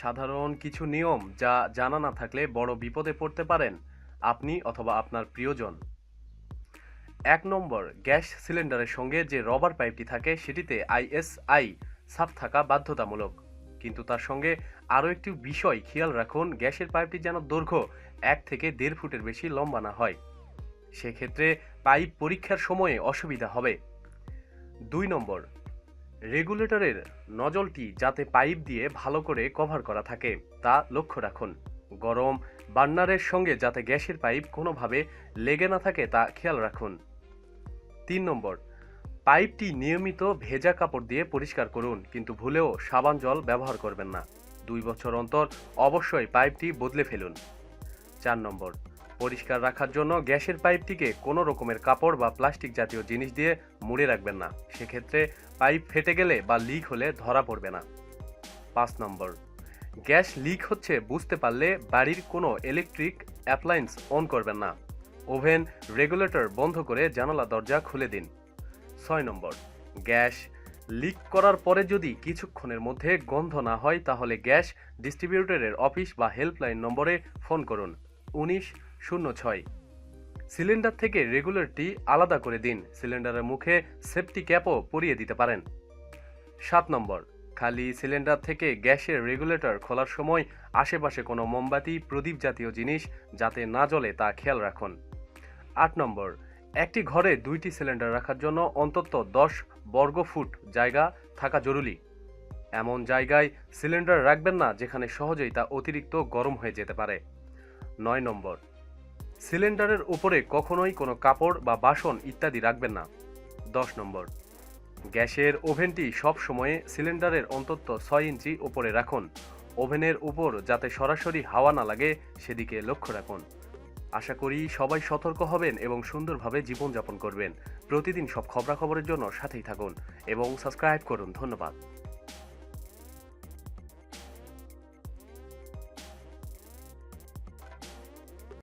সাধারণ কিছু নিয়ম যা জানা না থাকলে বড় বিপদে পড়তে পারেন আপনি অথবা আপনার প্রিয়জন। এক নম্বর, গ্যাস সিলিন্ডারের সঙ্গে যে রবার পাইপটি থাকে সেটিতে আইএসআই ছাপ থাকা বাধ্যতামূলক। কিন্তু তার সঙ্গে আরও একটি বিষয় খেয়াল রাখুন, গ্যাসের পাইপটি যেন দৈর্ঘ্য এক থেকে দেড় ফুটের বেশি লম্বা না হয়। সেক্ষেত্রে পাইপ পরীক্ষার সময়ে অসুবিধা হবে। দুই নম্বর রেগুলেটরের নজলটি যাতে পাইপ দিয়ে ভালো করে কভার করা থাকে, তা লক্ষ্য রাখুন। গরম বার্নারের সঙ্গে যাতে গ্যাসের পাইপ কোনোভাবে লেগে না থাকে, তা খেয়াল রাখুন। তিন নম্বর, পাইপটি নিয়মিত ভেজা কাপড় দিয়ে পরিষ্কার করুন, কিন্তু ভুলেও সাবান জল ব্যবহার করবেন না। দুই বছর অন্তর অবশ্যই পাইপটি বদলে ফেলুন। চার নম্বর পরিষ্কার রাখার জন্য গ্যাসের পাইপটিকে কোনো রকমের কাপড় বা প্লাস্টিক জাতীয় জিনিস দিয়ে মুড়ে রাখবেন না। সেক্ষেত্রে পাইপ ফেটে গেলে বা লিক হলে ধরা পড়বে না। পাঁচ নম্বর, গ্যাস লিক হচ্ছে বুঝতে পারলে বাড়ির কোনো ইলেকট্রিক অ্যাপ্লায়েন্স অন করবেন না। ওভেন রেগুলেটর বন্ধ করে জানালা, দরজা খুলে দিন। ছয় নম্বর, গ্যাস লিক করার পরে যদি কিছুক্ষণের মধ্যে গন্ধ না হয়, তাহলে গ্যাস ডিস্ট্রিবিউটরের অফিস বা হেল্পলাইন নম্বরে ফোন করুন। উনিশ শূন্য ছয়। সিলিন্ডার থেকে রেগুলারটি আলাদা করে দিন। সিলিন্ডারের মুখে সেফটি ক্যাপও পরিয়ে দিতে পারেন। সাত নম্বর, খালি সিলিন্ডার থেকে গ্যাসের রেগুলেটর খোলার সময় আশেপাশে কোনো মোমবাতি, প্রদীপ জাতীয় জিনিস যাতে না জ্বলে তা খেয়াল রাখুন। আট নম্বর, একটি ঘরে দুইটি সিলিন্ডার রাখার জন্য অন্তত দশ বর্গ ফুট জায়গা থাকা জরুরি। এমন জায়গায় সিলিন্ডার রাখবেন না যেখানে সহজেই তা অতিরিক্ত গরম হয়ে যেতে পারে। নয় নম্বর সিলিন্ডারের উপরে কখনোই কোনো কাপড় বা বাসন ইত্যাদি রাখবেন না। দশ নম্বর, গ্যাসের ওভেনটি সব সময়ে সিলিন্ডারের অন্তত ছয় ইঞ্চি উপরে রাখুন। ওভেনের উপর যাতে সরাসরি হাওয়া না লাগে, সেদিকে লক্ষ্য রাখুন। আশা করি সবাই সতর্ক হবেন এবং সুন্দরভাবে জীবনযাপন করবেন। প্রতিদিন সব খবরাখবরের জন্য সাথেই থাকুন এবং সাবস্ক্রাইব করুন। ধন্যবাদ।